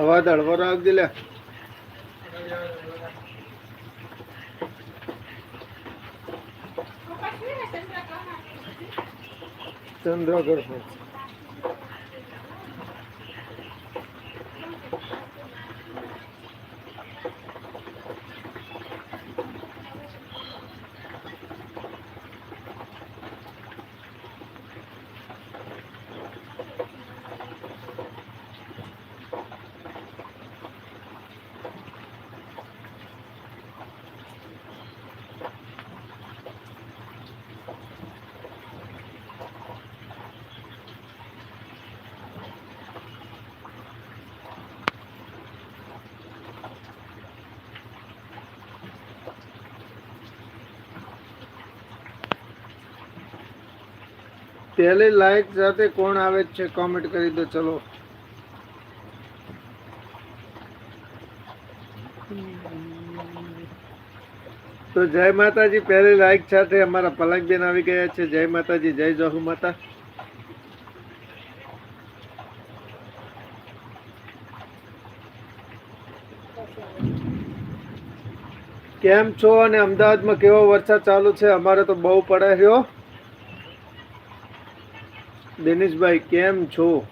અવાજ હળવો રાખજે લે. ચંદ્રગઢ પહેલી લાઈક સાથે કોણ આવે છે? કોમેન્ટ કરી દો, ચલો. તો જય માતાજી, પહેલી લાઈક સાથે અમારા પલકબેન આવી ગયા છે. જય માતાજી, જય જહુ માતા. કેમ છો? અને અમદાવાદમાં કેવો વરસાદ ચાલુ છે? અમારે તો બહુ પડે રહ્યો. દિનેશભાઈ, કેમ છો?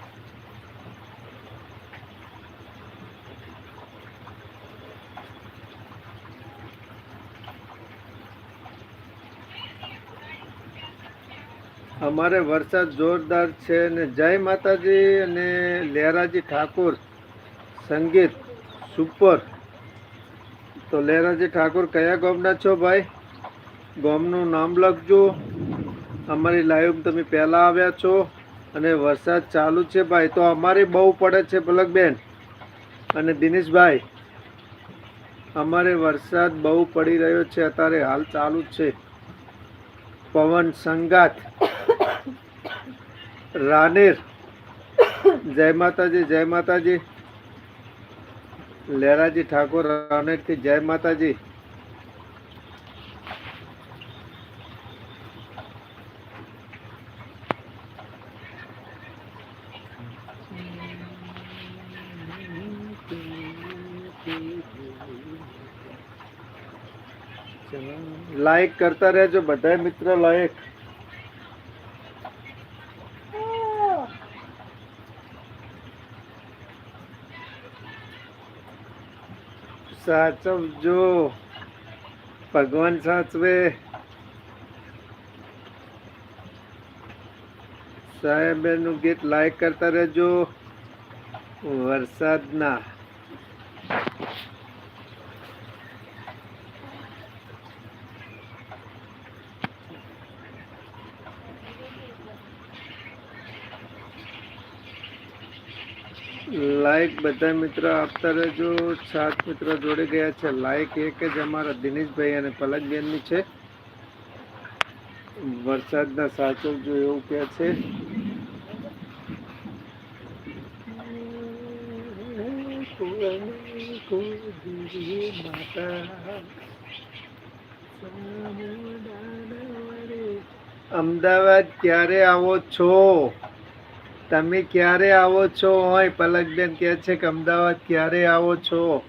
અમારે વરસાદ જોરદાર છે ને જય માતાજી અને લહેરાજી ઠાકોર સંગીત સુપર. તો લહેરાજી ઠાકોર, કયા ગામના છો ભાઈ? ગામનું નામ લખજો. અમારી લાઈવ તમે પહેલાં આવ્યા છો. અને વરસાદ ચાલુ છે ભાઈ, તો અમારે બહુ પડે છે પલકબેન અને દિનેશભાઈ, અમારે વરસાદ બહુ પડી રહ્યો છે, અત્યારે હાલ ચાલુ છે. પવન સંગાત, રાનેર. જય માતાજી જય માતાજી. લહેરાજી ઠાકોર, રાનેરથી જય માતાજી. લાઈક કરતા રહેજો બધા મિત્ર લાયક સાચવજો. ભગવાન સાચવે. સાહેબ એનું ગીત લાઈક કરતા રહેજો. વરસાદના. લાઈક બધા મિત્રો આપતા રહેજો, સાત મિત્રો જોડે ગયા છે. લાઈક એક જ અમારા દિનેશભાઈ અને પલકબેનની છે. વરસાદના સાચવજો એવું કે છે. અમદાવાદ ક્યારે આવો છો? તમે ક્યારે આવો છો? હોય પલકબેન કહે છે કે અમદાવાદ ક્યારે આવો છો?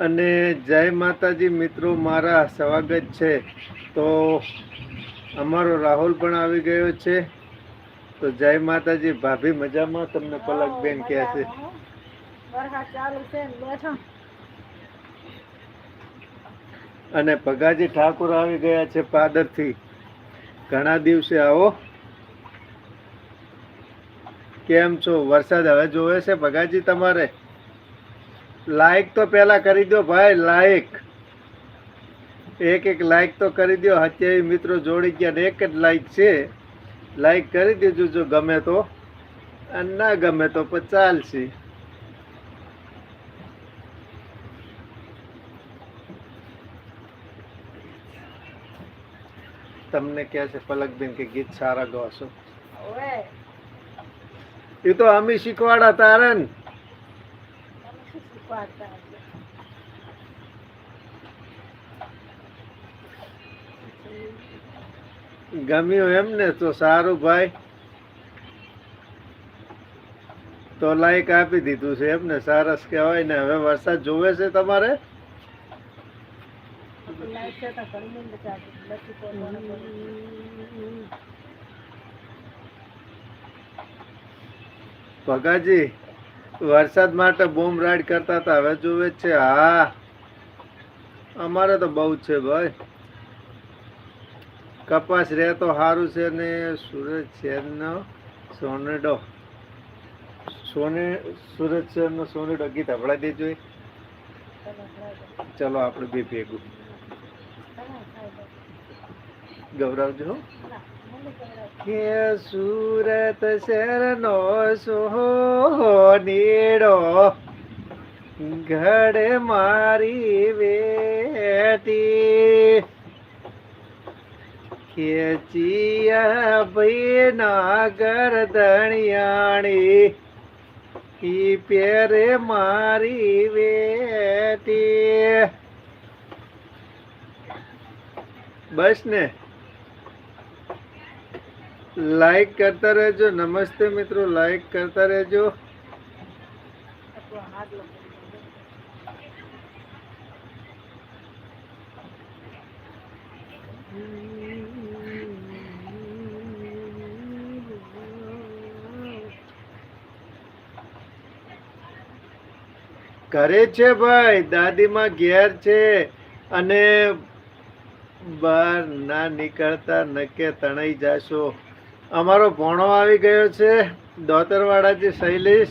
અને જય માતાજી મિત્રો, મારા સ્વાગત છે. તો અમારો રાહુલ પણ આવી ગયો છે. તો જય માતાજી, ભાભી મજામાં? તમને પલકબેન કહે છે. ચાલુ છે બેઠો અને ભગાજી ઠાકોર આવી ગયા છે પાદરથી. ઘણા દિવસે આવો. કેમ છો? વરસાદ હવે જોવે છે ભગાજી તમારે? લાઈક તો પહેલા કરી દો ભાઈ લાઈક એક એક લાઈક તો કરી દો. અત્યારે મિત્રો જોડી ગયા એક જ લાઈક છે. લાઈક કરી દેજો જો ગમે તો. અને ના ગમે તો પણ ચાલશે. તમને કહે છે પલકબેન કે ગીત સારા ગો છો. એ તો અમે શીખવાડા તારે ને તમે શું શીખવાડતા હશો? ગમ્યું એમ ને તો સારું ભાઈ. તો લાઈક આપી દીધું છે એમ ને સરસ કહેવાય ને. હવે વરસાદ જોવે છે તમારે લાઈટ છે તો ઘણી બધા લખી તો કોને કોને. ભગાજી, વરસાદ માટે બૂમ રાઈડ કરતા હતા, હવે જોવે છે હા, અમારે તો બહુ છે ભાઈ કપાસ રહે તો સારું છે ને સુરત શહેરનો સોનેડો સોને સુરત શહેરનો સોનેડો ગીત હભળાઈ દેજો. ચલો, આપણે બે ભેગું. ગૌરવજો. કે સુરત શહેરનો સોનેડો ઘડે મારી વેટી. ખેચિયા ભાઈ ના ગરદણિયાણી ઈ પેરે મારી વેટી. બસ ને. લાઈક કરતા રહેજો, નમસ્તે મિત્રો લાઈક કરતા રહેજો. કરે છે ભાઈ, દાદીમાં ઘેર છે. અને બહાર ના નીકળતા નકે તણાઈ જાશો. અમારો ભોણો આવી ગયો છે દોતરવાડાથી શૈલેષ,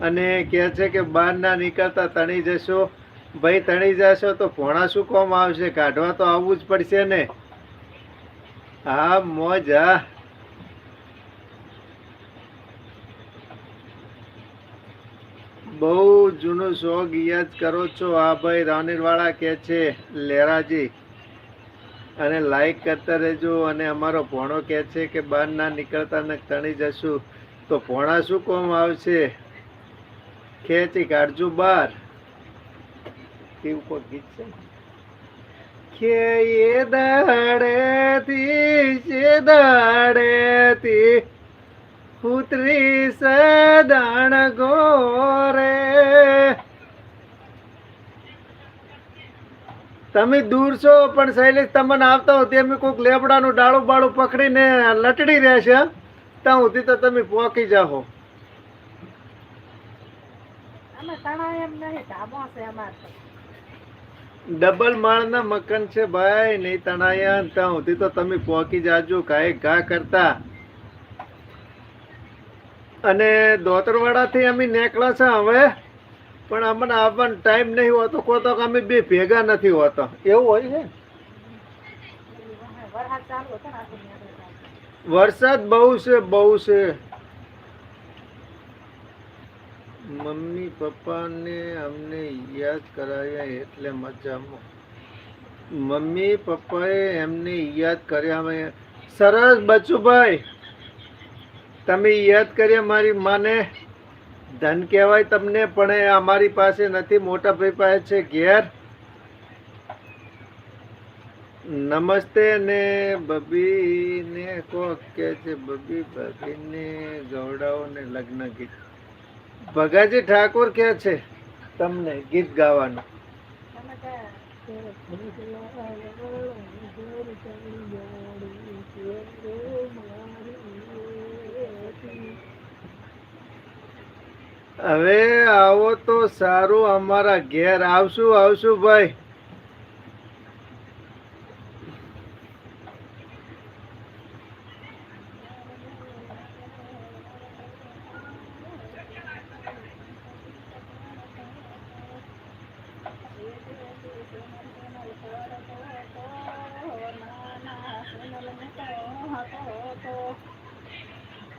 અને કહે છે કે બહાર ના નીકળતા તણી જશો. ભાઈ તણી જશો તો ભોણા શું કોમ આવશે? કાઢવા તો આવવું જ પડશે ને. હા, મોજા. બહુ જૂનું શોખ યાદ કરો છો. આ ભાઈ રાનીરવાળા કે છે, લેરાજી અને લાઈક કરતા રહેજો અને અમારો ભોણો કે છે કે બહાર ના નીકળતા ને તણી જશું. તો ભોણા શું કોમ આવશે? ખેંચી કાઢજો બહાર. એવું કોઈ ગીત છે એ દાડેથી છે દાડેથી પુત્રી સદાણ ગોરે તમે દૂર છો પણ શૈલેષ તમને આવતા હો અમે કોઈક લેબડાનું ડાળું બાળું પકડીને લટડી રહેશે ત્યાં સુધી તો તમે પોકી જાઓ. ડબલ માળના મકાન છે ભાઈ નહીં તણાયા ત્યાં સુધી તો તમે પોકી જાજો કાંઈ ઘા કરતા. અને દોતરવાડાથી અમે નીકળ્યા છે હવે. પણ અમને આવવાનો ટાઈમ નહીં હોતો કો તો અમે બે ભેગા નથી હોતા. એવું હોય છે? વરસાદ બહુ છે બહુ છે. મમ્મી પપ્પાને અમને યાદ કરાવ્યા એટલે મજામાં. મમ્મી પપ્પાએ એમને યાદ કર્યા સરસ બચુભાઈ, તમે યાદ કર્યા મારી માને? ધન કહેવાય તમને, પણ એ અમારી પાસે નથી, મોટા ભાઈ પાસે છે ઘેર. નમસ્તે ને બબી ને કોક કે છે, બબી, બબીને ગૌડાઓ ને લગ્ન ગીત. ભગાજી ઠાકોર કે છે તમને ગીત ગાવાનું તમે ક્યાં? હવે આવો તો સારું અમારા ઘેર આવશું આવશું ભાઈ.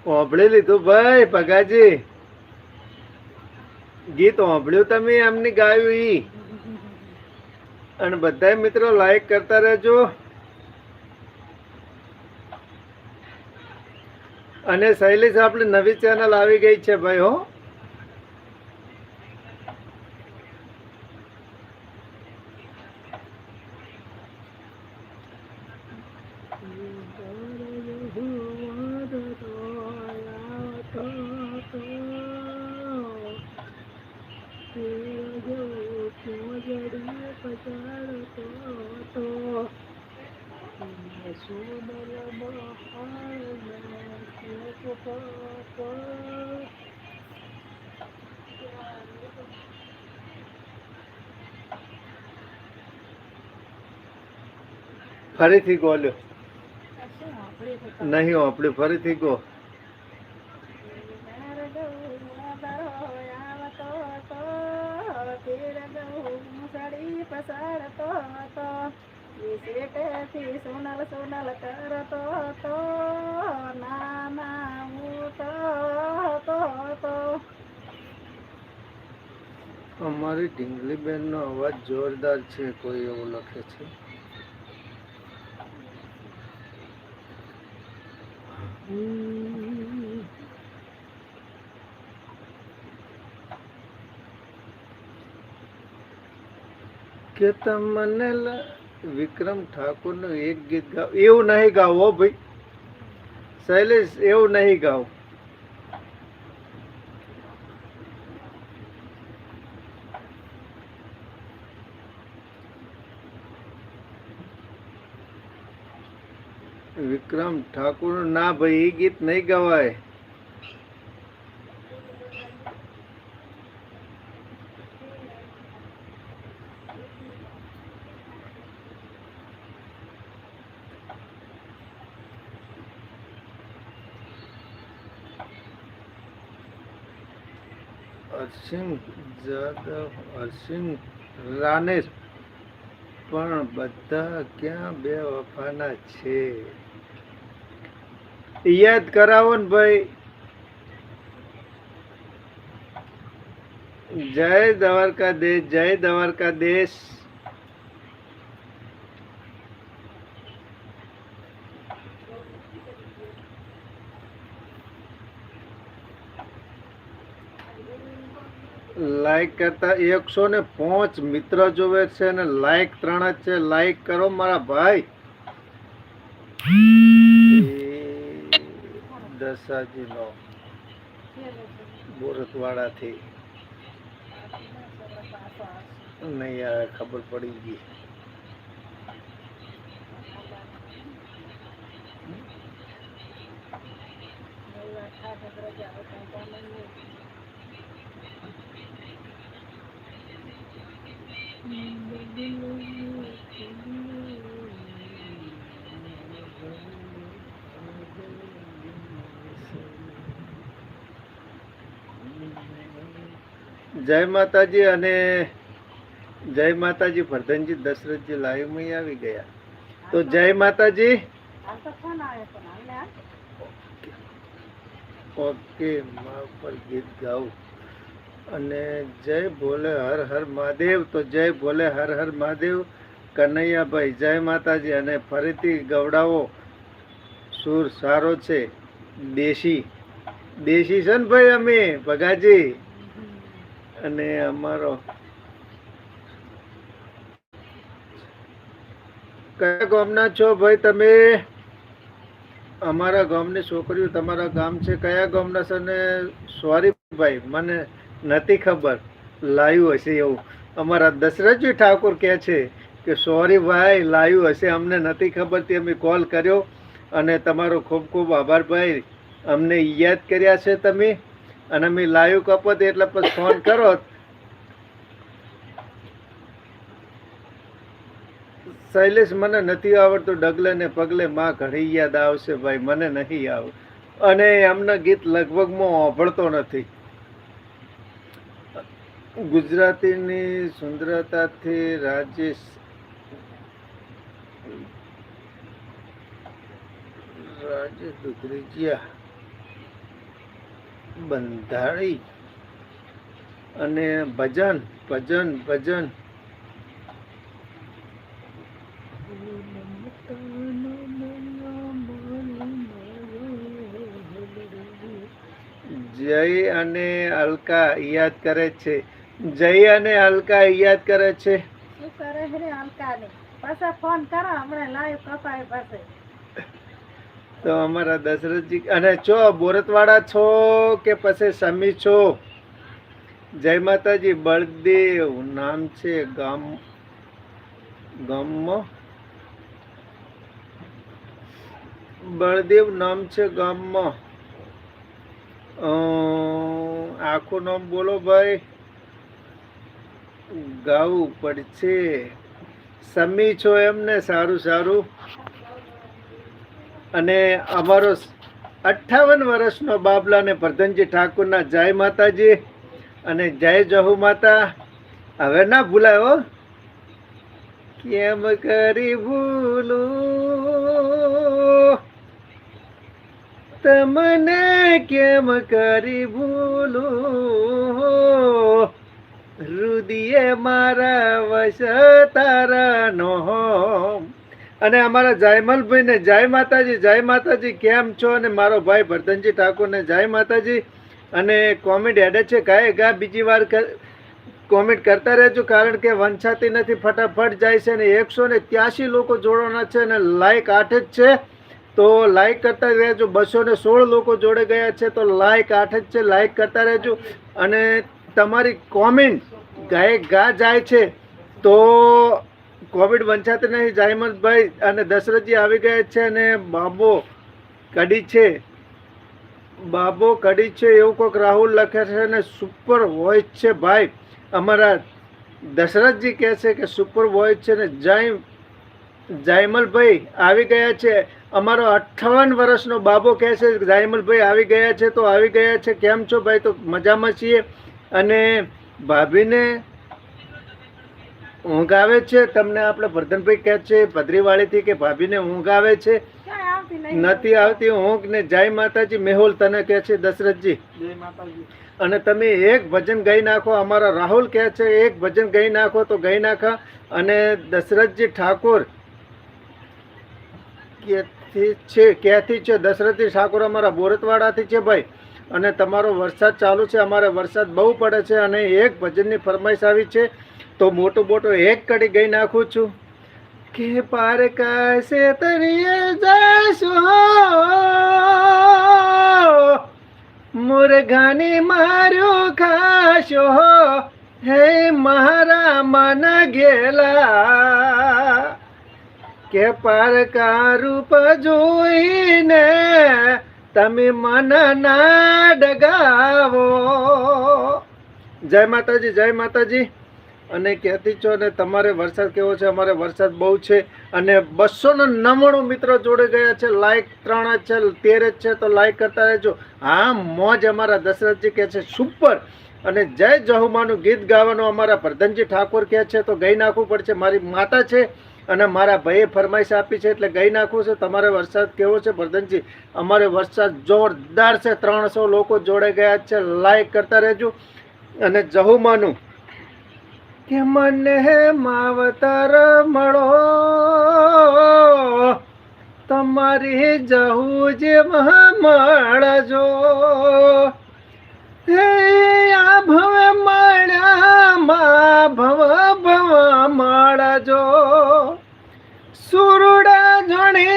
સાંભળી લીધું ભાઈ પગાજી ગીત સાંભળ્યું તમે એમની ગાયું ઈ? અને બધા મિત્રો લાઈક કરતા રહેજો. અને શૈલેષ આપણી નવી ચેનલ આવી ગઈ છે ભાઈ, હો. ફરીથી ગોલ્યો આપણે નહીં આપણે ફરીથી ગો સોનલ સોનલ કરતો હતો, નાના. અમારી ઢીંગલી બેનનો અવાજ જોરદાર છે કોઈ એવું લખે છે કે તમને વિક્રમ ઠાકોરનું એક ગીત ગાવ. એવું નહીં ગાવ હો ભાઈ. શૈલેષ, એવું નહીં ગાવ. વિક્રમ ઠાકોર ના ભાઈ, એ ગીત નહીં ગવાય. અરસિંહ જાદવ હરસિંહ રાનેર પણ બધા ક્યાં બે વફાના છે? યાદ કરાવો ને ભાઈ. જય દ્વારકા દેશ જય દ્વારકાધીશ. લાઈક કરતા એકસો ને પાંચ મિત્ર જોવે છે અને લાઈક ત્રણ જ છે. લાઈક કરો મારા ભાઈ. દસાજી નો થી નહીં આવે, ખબર પડી ગઈ. જય માતાજી અને જય માતાજી ભરધનજી દશરથજી લાઈવમાં આવી ગયા તો જય માતાજી. ઓકે, મા પર ગીત ગાવું અને જય ભોલે હર હર મહાદેવ. તો જય ભોલે હર હર મહાદેવ. કનૈયાભાઈ, જય માતાજી. અને ફરીથી ગવડાવો. સુર સારો છે. દેશી. દેશી છે ને ભાઈ અમે, ભગાજી? અને અમારો કયા ગામના છો ભાઈ તમે? અમારા ગામની છોકરીઓ તમારા ગામ છે. કયા ગામના છે? ને સોરી ભાઈ, મને નથી ખબર. લાયું હશે એવું. અમારા દશરથજી ઠાકોર કહે છે કે સોરી ભાઈ લાવ્યું હશે, અમને નથી ખબર તે અમે કોલ કર્યો અને તમારો ખૂબ ખૂબ આભાર ભાઈ. અમને યાદ કર્યા છે તમે અને અમે લાયું કપત એટલે પછી ફોન કરો. શૈલેષ, મને નથી આવડતું ડગલે ને પગલે માં ઘણી યાદ આવશે ભાઈ, મને નહીં આવ અને એમના ગીત લગભગમાં સાંભળતો નથી. ગુજરાતીની સુંદરતાથી રાજેશ રાજેશ દુધરેજિયા બંધાળી અને ભજન ભજન ભજન. જય અને અલકા યાદ કરે છે. જય અને અલકા યાદ કરે છે. શું કરે છે અલકા ને પાછા ફોન કરો હમણાં લાઈવ કપાય પાસે. તો અમારા દશરથજી અને છો બોરતવાડા છો કે પછી સમી છો? જય માતાજી બળદેવ નામ છે ગામ ગામમાં? બળદેવ નામ છે ગામમાં. આખું નામ બોલો ભાઈ. ગાવું પડશે સમી છો એમને, સારું સારું. અને અમારો અઠ્ઠાવન વર્ષનો બાબલા ને પ્રધાનજી ઠાકુરના જય માતાજી અને જય જહુ માતા. હવે ના ભૂલાયો કેમ કરી ભૂલું? તમને કેમ કરી ભૂલું? રુદિયે મારા વશ તારાનો અને અમારા જયમલભાઈ ને જય માતાજી જય માતાજી, કેમ છો? અને મારો ભાઈ ભરતનજી ઠાકોરને, જય માતાજી. અને કોમેન્ટ એડે છે ગાય ગા, બીજી વાર કોમેન્ટ કરતા રહેજો, કારણ કે વંચાતી નથી, ફટાફટ જાય છે અને એકસો ને ત્યાસી લોકો જોડવાના છે અને લાઈક આઠ જ છે. તો લાઈક કરતા રહેજો, બસો ને સોળ લોકો જોડે ગયા છે, તો લાઈક આઠ જ છે લાઈક કરતા રહેજો. અને તમારી કોમેન્ટ ગાય ગા જાય છે, તો કોવિડ વંચાતી નહીં. જાહેમતભાઈ અને દશરથજી આવી ગયા છે અને બાબો કડી છે. બાબો કડી છે એવું કોઈક રાહુલ લખે છે અને સુપર વોઇસ છે ભાઈ. અમારા દશરથજી કહે છે કે સુપર વોઇસ છે ને જય જાયમલભાઈ આવી ગયા છે. અમારો અઠ્ઠાવન વર્ષનો બાબો કહે છે, જાયમલભાઈ આવી ગયા છે, તો આવી ગયા છે. કેમ છો ભાઈ? તો મજામાં છીએ. અને ભાભીને ઊંઘ આવે છે તમને આપણે વર્ધનભાઈ કહે છે પદરીવાળીથી કે ભાભીને ઊંઘ આવે છે. નથી આવતી ઊંઘ ને જય માતાજી મેહુલ તને કહે છે દશરથજી. અને તમે એક ભજન ગઈ નાખો અમારા રાહુલ કહે છે એક ભજન ગઈ નાખો તો ગઈ નાખા. અને દશરથજી ઠાકોર ક્યાંથી છે ક્યાંથી છે? દશરથજી ઠાકોર અમારા બોરતવાડાથી છે ભાઈ. અને તમારો વરસાદ ચાલુ છે, અમારે વરસાદ બહુ પડે છે અને એક ભજનની ફરમાઈશ આવી છે, તો મોટો મોટો એક કડી ગઈ નાખું છું. કે પાર કાશે તરીએ જાશો મુરઘાની માર્યો ખાશો હે? મારા મન ગેલા કે પારકા રૂપ જોઈને તમે મન ના ડગાવો. જય માતાજી જય માતાજી. અને કહેતી છો ને, તમારે વરસાદ કેવો છે? અમારે વરસાદ બહુ છે. અને બસો ને નવ્વાણું મિત્રો જોડે ગયા છે. લાઈક ત્રણ જ છે, તેર જ છે, તો લાઈક કરતા રહેજો. હા, મોજ અમારા દશરથજી કહે છે, સુપર. અને જય જહુમાનું ગીત ગાવાનું અમારા પ્રધાનજી ઠાકોર કહે છે, તો ગઈ નાખવું પડશે. મારી માતા છે અને મારા ભાઈએ ફરમાઈશ આપી છે એટલે ગઈ નાખવું છે. તમારે વરસાદ કેવો છે ભરદનજી અમારે વરસાદ જોરદાર છે. ત્રણસો લોકો જોડે ગયા છે. લાઈક કરતા રહેજો. અને જહુમાનું કે મને હે માવતર મળો. તમારી જહુ જે મળજો. હે આ ભવ મળ્યા ભવ ભવ મળજો. સુરડા જણે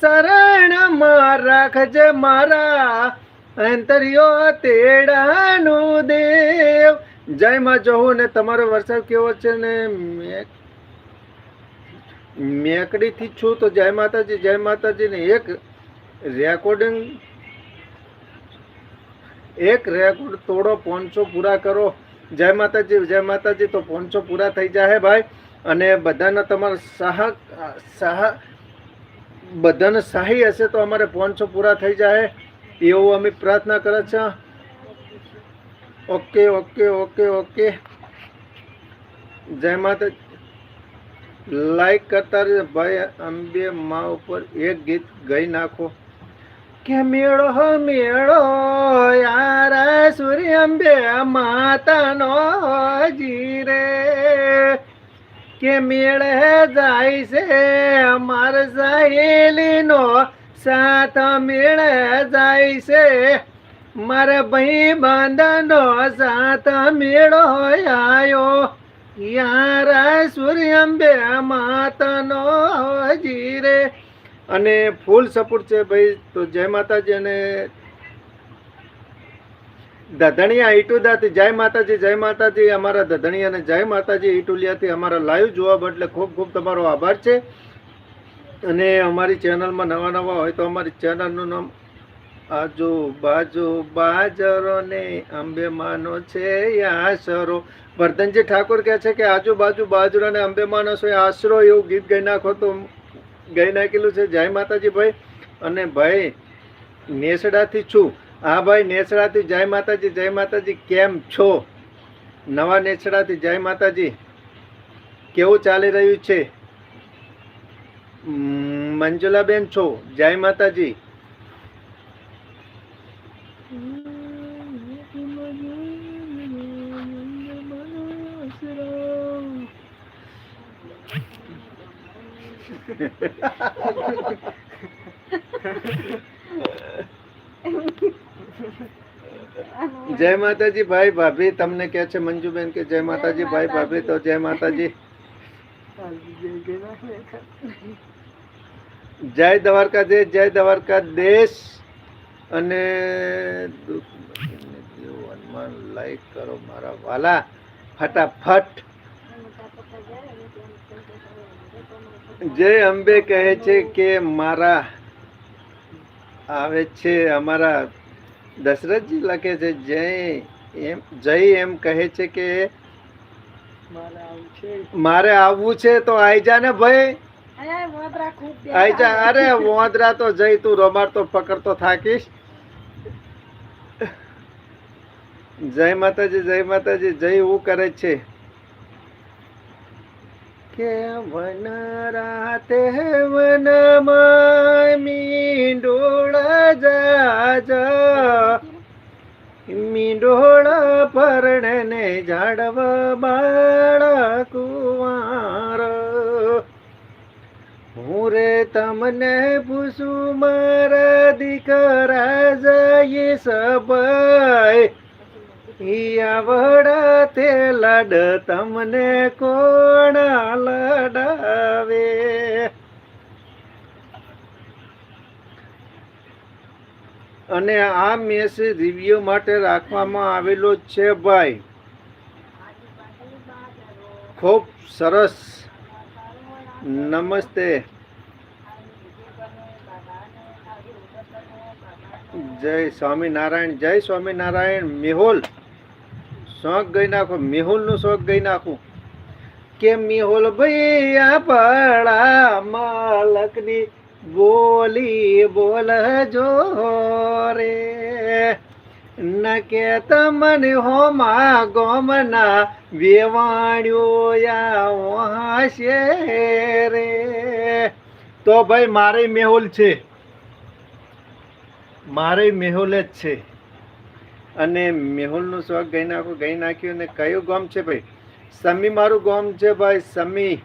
શરણમાં રાખજે મારા. અંતરિયો તેડાનું દેવ. જય માં જહુ ને તમારો વરસાદ કેવો છે ને? મેકડીથી છું તો જય માતાજી જય માતાજી ને એક રેકોર્ડિંગ એક રેકોર્ડ તોડો, પાંચસો પૂરા કરો. જય માતાજી જય માતાજી, તો પાંચસો પૂરા થઈ જાય ભાઈ. અને બધાના તમારા સાહ સાહ, બધાને સાહી હશે તો અમારે પાંચસો પૂરા થઈ જાય. એવું અમે પ્રાર્થના કરે છે. Okay okay okay okay. જય માતા લાઈક કરતા રહે ભાઈ, અંબે મા ઉપર એક ગીત ગઈ નાખો. કે મેળો મેળો, યાર સૂર્ય અંબે માતાનો જીરે. કે મેળે જાય છે અમાર સહેલીનો સાથ મેળે જાય છે. મારા ભાઈ બાંધાનો સાથ મેળો આયો. યારા સૂર્ય અંબે માતાનો જીરે. અને ફૂલ સપોર્ટ છે ભાઈ, તો જય માતાજી અને દધણિયા ઈટુદાથી જય માતાજી જય માતાજી, અમારા દધણિયા અને જય માતાજી ઈટુલિયાથી અમારા લાઈવ જોવા બદલે ખૂબ ખૂબ તમારો આભાર છે. અને અમારી ચેનલમાં નવા નવા હોય તો અમારી ચેનલનું નામ આજુ બાજુ બાજરો ને અંબે માનો છે આશરો. વર્ધનજી ઠાકોર કહે છે કે આજુબાજુ બાજરો ને અંબે માનો છે આશરો એવું ગીત ગાઈ નાખો તો ગાઈ નાખેલું છે. જય માતાજી ભાઈ. અને ભાઈ, નેસડાથી છું. હા ભાઈ, નેસડાથી જય માતાજી જય માતાજી, કેમ છો? નવા નેસડાથી જય માતાજી. કેવું ચાલી રહ્યું છે? મંજુલાબેન છો? જય માતાજી. જય માતાજી, ભાઈ ભાભી, તમને કે છે મંજુબેન કે જય માતાજી, ભાઈ ભાભી, તો જય માતાજી. જય દ્વારકા દેશ જય દ્વારકા દેશ અને હનુમાન લાઈક કરો મારા વાલા. ફટાફટ. જય અંબે કહે છે કે મારા આવે છે અમારા દશરથજી લખે છે જય એમ જય એમ કહે છે કે મારે આવવું છે તો આઈ જા ને ભાઈ. આઈ જા. અરે વોંદરા તો જઈ તું રમાડતો પકડતો થાકીશ. જય માતાજી જય માતાજી જય હું કરે છે. કે વન રાતે વનમાં મીંડોળ જાજા? મીંડોળ પરણને ઝાડવ બાળ કુંવાર. હું રે તમને પૂછું મારા દીકરા જઈએ સબાઈ આવડા તે લાડ તમને કોણ લડાવે? અને આ મેસેજ રિવ્યુ માટે રાખવામાં આવેલો છે ભાઈ. ખૂબ સરસ. નમસ્તે. જય સ્વામિનારાયણ જય સ્વામિનારાયણ, મેહુલ. શોખ ગઈ નાખો, મેહુલનું શોખ ગઈ નાખું. કે મેહુલ ભૈયા પડા માલકની બોલી બોલજો રે. ન કે તમને હોમા ગોમના વેવાણ્યો યા રે. તો ભાઈ, મારે મેહુલ છે. મારે મેહુલ જ છે. અને મેહુલનું શોખ ગઈ નાખો, ગઈ નાખ્યું અને કયું ગામ છે ભાઈ? સમી મારું ગામ છે ભાઈ, સમી.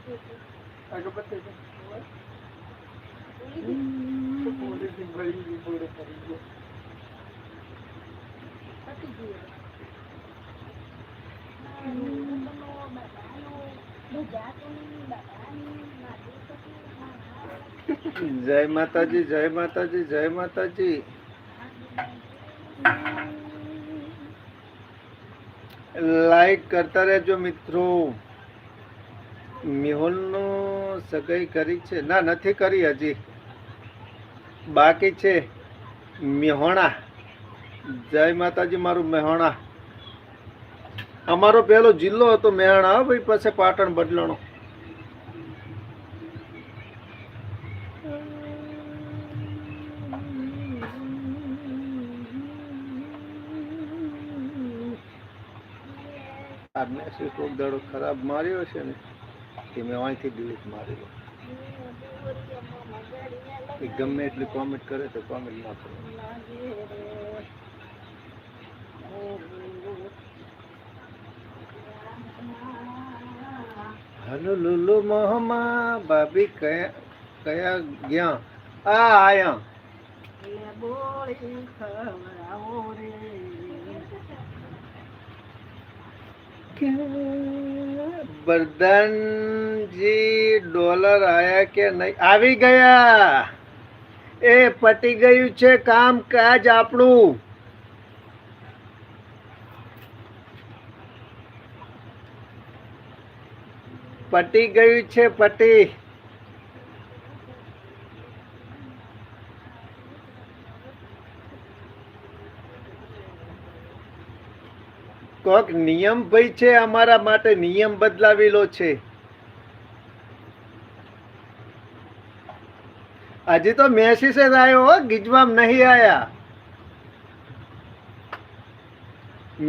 જય માતાજી જય માતાજી જય માતાજી. લાઈક કરતા રહેજો મિત્રો. મેહુલનો સગાઈ કરી છે. ના, નથી કરી હજી. બાકી છે મેહોણા. જય માતાજી, મારું મેહોણા. અમારો પહેલો જિલ્લો હતો મહેણા ભાઈ પાસે પાટણ બદલાણો. મેસેજ કોક દાડો ખરાબ માર્યો છે ને કે મેં અહીંથી ડિલીટ મારી દો એ ગમે એટલી કોમેન્ટ કરે તો કોમેન્ટ ના કરો. હલો લુલુ મોહમાં ભાભી કયા કયા ગયા? આ આયા. બરદાનજી ડોલર આયા કે નહીં આવી ગયા એ પટી ગયું છે કામ કાજ આપણું પટી ગયું છે પટી કોક નિયમ ભાઈ છે અમારા માટે, નિયમ બદલાવેલો છે. હજી તો મેસેજ જ આવ્યો ગીજવામ નહીં આયા.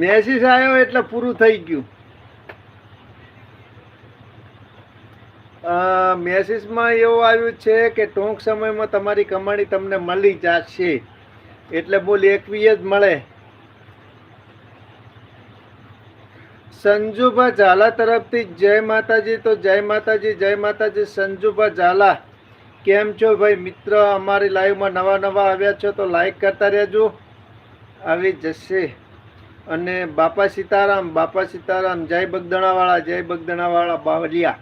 મેસી આવ્યો એટલે પૂરું થઈ ગયું. મેસેજમાં એવું આવ્યું છે કે ટૂંક સમયમાં તમારી કમાણી તમને મળી જશે. એટલે બોલ એકવી જ મળે. સંજુભા ઝાલા તરફથી જય માતાજી. તો જય માતાજી જય માતાજી, સંજુભા ઝાલા. કેમ છો ભાઈ? મિત્ર, અમારી લાઈવમાં નવા નવા આવ્યા છો તો લાઈક કરતા રહેજો. આવી જશે. અને બાપા સીતારામ બાપા સીતારામ, જય બગદણાવાળા જય બગદણાવાળા બાવલિયા.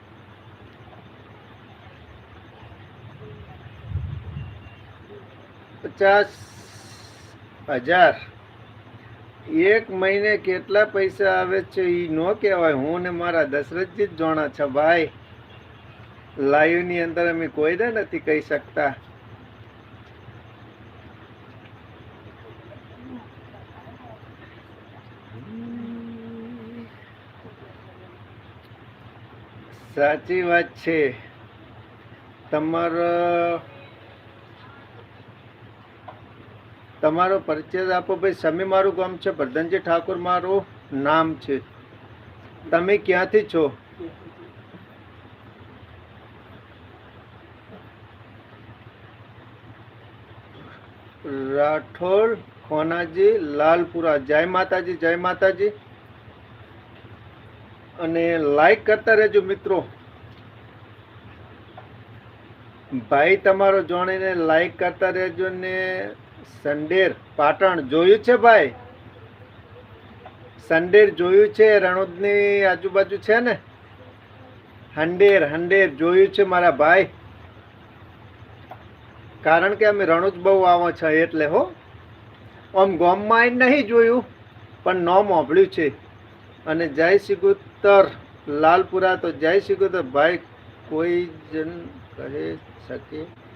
પચાસ હજાર. એક મહિને કેટલા પૈસા આવે છે એ ન કહેવાય. હું ને મારા દશરથજી જ જોણા છે, ભાઈ લાઈવની અંદર અમે કોઈને નથી કહી શકતા. સાચી વાત છે. તમારો તમારો પરિચય આપો. ભાઈ, સમી મારું ગામ છે પ્રધાનજી ઠાકોર, મારું નામ છે. તમે ક્યાંથી છો? રાઠોડ, ખોનાજી, લાલપુરા. જય માતાજી જય માતાજી. અને લાઈક કરતા રહેજો મિત્રો. ભાઈ, તમારો જોણીને લાઈક કરતા રહેજો ને સંડેર પાટણ જોયું છે ભાઈ? સંડેર જોયું છે, રણોદની આજુબાજુ છે ને? હંડેર હંડેર જોયું છે મારા ભાઈ. કારણ કે અમે રણુજ બહુ આવો છે એટલે હો. આમ ગોમમાં આવીને નહીં જોયું, પણ નોમ હોભળ્યું છે. અને જય સિગુતર લાલપુરા તો જય સિગુતર ભાઈ, કોઈ જન કહે શકે?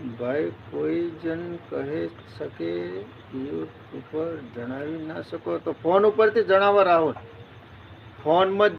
ભાઈ, કોઈ જણ કહે શકે યુટ્યુબ ઉપર જણાવી ના શકો. તો ફોન ઉપરથી જણાવવા રાહુલ. ફોનમાં